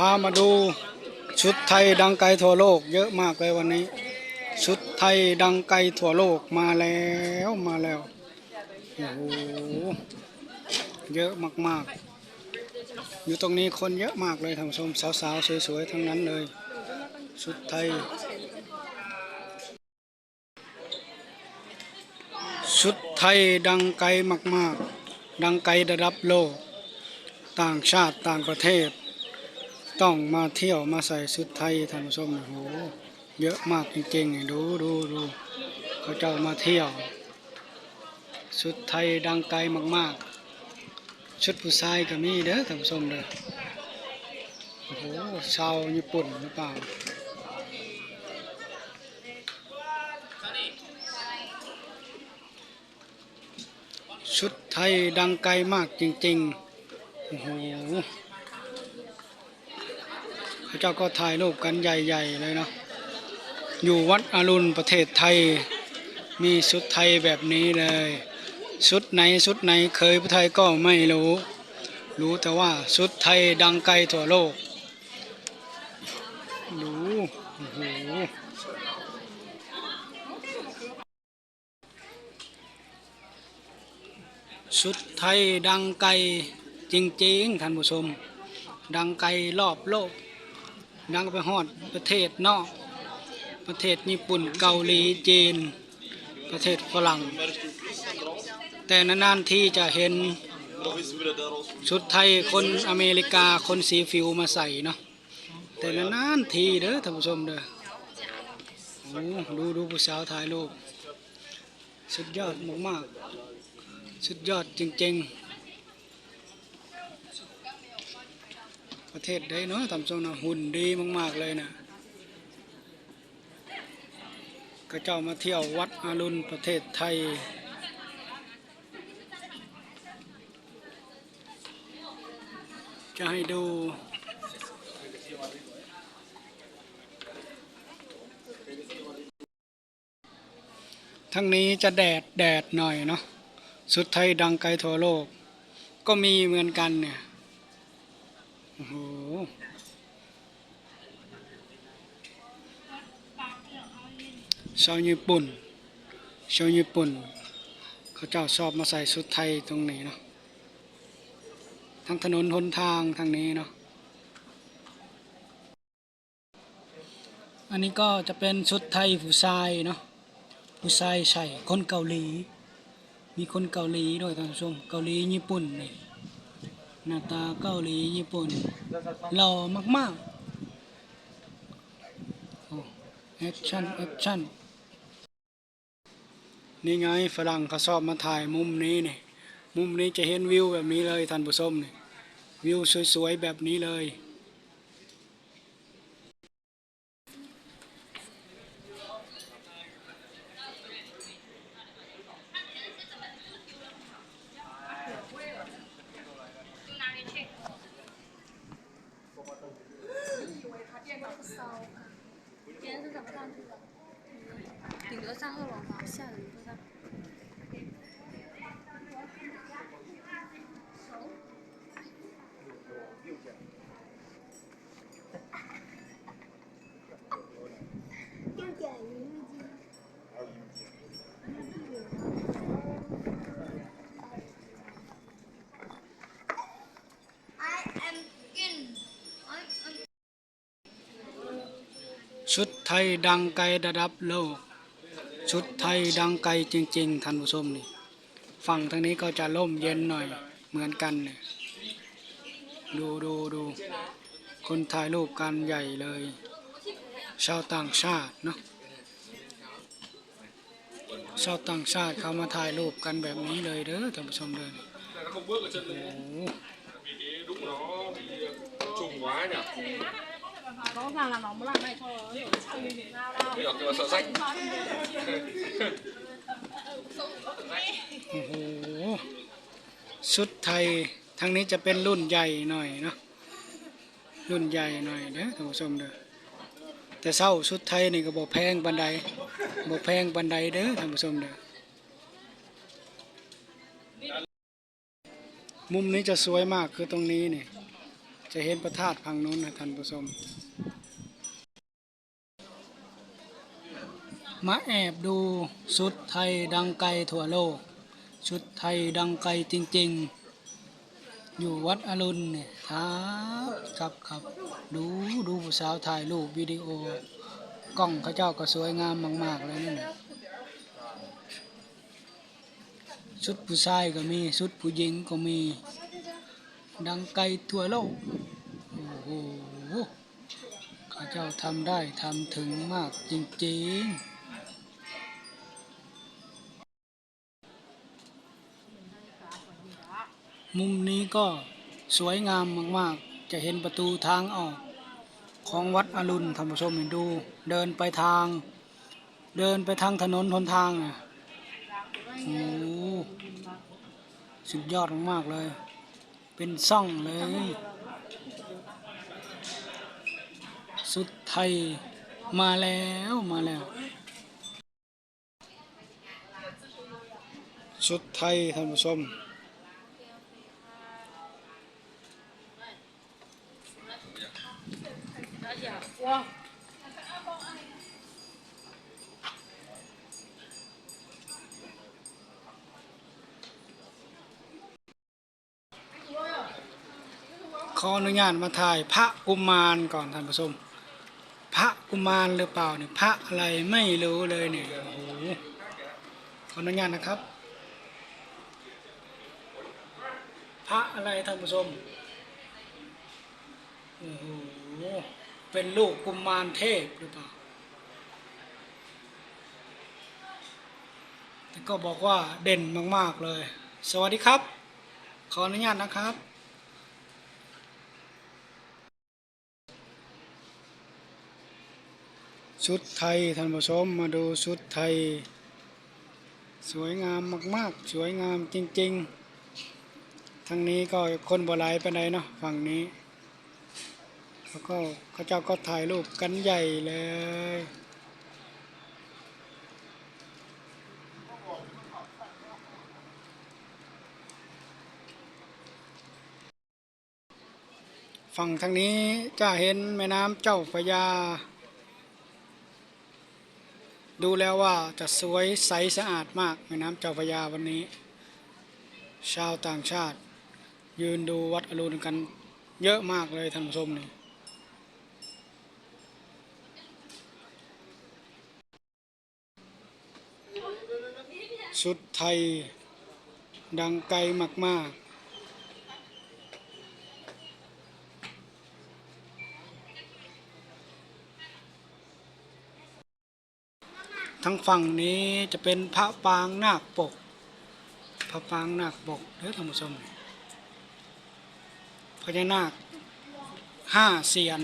พามาดูชุดไทยดังไกลทั่วโลก เยอะมากเลยวันนี้ ชุดไทยดังไกลทั่วโลกมาแล้วมาแล้วโอ้โหเยอะมากๆ อยู่ตรงนี้คนเยอะมากเลยท่านผู้ชมสาวๆสวยๆทั้งนั้นเลย ชุดไทย ชุดไทยดังไกลมากๆ ดังไกลระดับโลก ต่างชาติต่างประเทศ ต้องมาเที่ยวมาใส่ชุดไทยท่านผู้ชมโอ้โหเยอะมากจริงๆดูดูดูเขาเจ้ามาเที่ยว ชุดไทยดังไกลมากๆ ชุดผู้ชายก็มีเด้อท่านผู้ชมเด้อโอ้โหชาวญี่ปุ่นหรือเปล่าชุดไทยดังไกลมากจริงๆ โอ้โห ระเจ้าก็ถ่ายรูปกันใหญ่ๆเลยเนาะอยู่วัดอรุณประเทศไทย มีชุดไทยแบบนี้เลยชุดไหนชุดไหนเคยผู้ไทยก็ไม่รู้ รู้แต่ว่าชุดไทยดังไกลทั่วโลกดูโอ้โหชุดไทยดังไกลจริงๆท่านผู้ชม ดังไกลรอบโลก ดังไปฮอดประเทศนอก ประเทศญี่ปุ่นเกาหลีจีน ประเทศฝรั่ง แต่นานๆที่จะเห็นชุดไทยคนอเมริกาคนสีฟิวมาใส่เนาะแต่นานๆทีเด้อท่านผู้ชมเด้อโอ้ดูดูผู้สาวถ่ายรูปสุดยอดมากๆสุดยอดจริงๆ ประเทศใดเนาะทำทรงนะหุ่นดีมาก ๆ เลยนะก็เจ้ามาเที่ยววัดอารุณประเทศไทย จะให้ดูทั้งนี้จะแดดแดดหน่อยเนาะสุดไทยดังไกลทั่วโลก ก็มีเหมือนกันเนี่ย ชาวญี่ปุ่นชาวญี่ปุ่น เขาเจ้าชอบมาใส่ชุดไทยตรงนี้เนาะทั้งถนนหนทางทางนี้เนาะอันนี้ก็จะเป็นชุดไทยผู้ชายเนาะผู้ชายใส่คนเกาหลี มีคนเกาหลีด้วยท่านผู้ชมเกาหลีญี่ปุ่นนี่ น้าตาเกาหลีญี่ปุ่นหล่อมากๆโอ้แอคชั่นแอคชั่นนี่ไงฝรั่งเขาชอบมาถ่ายมุมนี้นี่มุมนี้จะเห็นวิวแบบนี้เลยท่านผู้ชมนี่วิวสวยๆแบบนี้เลย 今天是怎么上去的？顶多上二楼吧，下人不上。 ชุดไทยดังไกลระดับโลก ชุดไทยดังไกลจริง ๆท่านผู้ชมนี่ฝั่งทางนี้ก็จะร่มเย็นหน่อยเหมือนกันเนี่ยดูดูดูคนถ่ายรูปกันใหญ่เลย ชาวต่างชาติเนาะชาวต่างชาติเขามาถ่ายรูปกันแบบนี้เลยเด้อท่านผู้ชมเลยโอ้โห trùng quá nhỉ Có vàng là nó mới làm này thôi. bây giờ tôi sợ rách โอ้โหชุดไทยทางนี้จะเป็นรุ่นใหญ่หน่อยเนาะรุ่นใหญ่หน่อยเด้อท่านผู้ชมเด้อแต่เศร้าชุดไทยนี่ก็บอกแพงบันไดบอกแพงบันไดเด้อท่านผู้ชมเด้อมุมนี้จะสวยมากคือตรงนี้นี่ จะเห็นพระธาตุพังนู้นนะท่านผู้ชมมาแอบดูชุดไทยดังไกลทั่วโลก ชุดไทยดังไกลจริง ๆ อยู่วัดอรุณเนี่ยครับครับครับดูดูผู้สาวถ่ายรูปวิดีโอกล้องเขาเจ้าก็สวยงามมาก ๆ เลยนี่นชุดผู้ชายก็มีชุดผู้หญิงก็มี ดังไกลทั่วโลก โอ้โหข้าเจ้าทำได้ทำถึงมากจริงๆมุมนี้ก็สวยงามมากๆ จะเห็นประตูทางออก ของวัดอรุณท่านผู้ชมเห็นดู เดินไปทาง เดินไปทางถนนหนทางน่ะโอ้โหสุดยอดมากๆเลย เป็นซ่องเลย สุดไทยมาแล้วมาแล้ว สุดไทยท่านผู้ชม ขออนุญาตมาถ่ายพระกุมารก่อนท่านผู้ชมพระกุมารหรือเปล่าเนี่ยพระอะไรไม่รู้เลยเนี่ยโอ้โหขออนุญาตนะครับ พระอะไรท่านผู้ชมโอ้โหเป็นลูกกุมารเทพหรือเปล่าแต่ก็บอกว่าเด่นมากๆเลย สวัสดีครับ ขออนุญาตนะครับ ชุดไทยท่านผู้ชมมาดูชุดไทย สวยงามมากๆ สวยงามจริงๆ ทั้งนี้ก็คนบราณไปไหนเนาะฝั่งนี้แล้วก็เขาเจ้าก็ถ่ายรูปกันใหญ่เลยฝั่งทางนี้จะเห็นแม่น้ำเจ้าพระยา ดูแล้วว่าจะสวยใสสะอาดมากแม่น้ำเจ้าพระยาวันนี้ ชาวต่างชาติ ยืนดูวัดอรุณกัน เยอะมากเลยท่านผู้ชมนี่ชุดไทยดังไกลมากๆ ทั้งฝั่งนี้จะเป็นพระปางนาคปก พระปางนาคปกเด้อท่านผู้ชมพญานาคห้าเสียน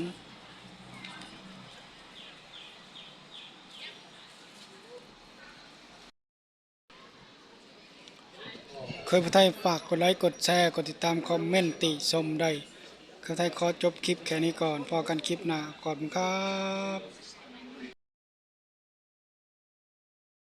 เคยพระไทยฝากกดไลค์กดแชร์กดติดตามคอมเมนต์ติชมได้เคยไทยขอจบคลิปแค่นี้ก่อนพอกันคลิปหน้าขอบคุณครับ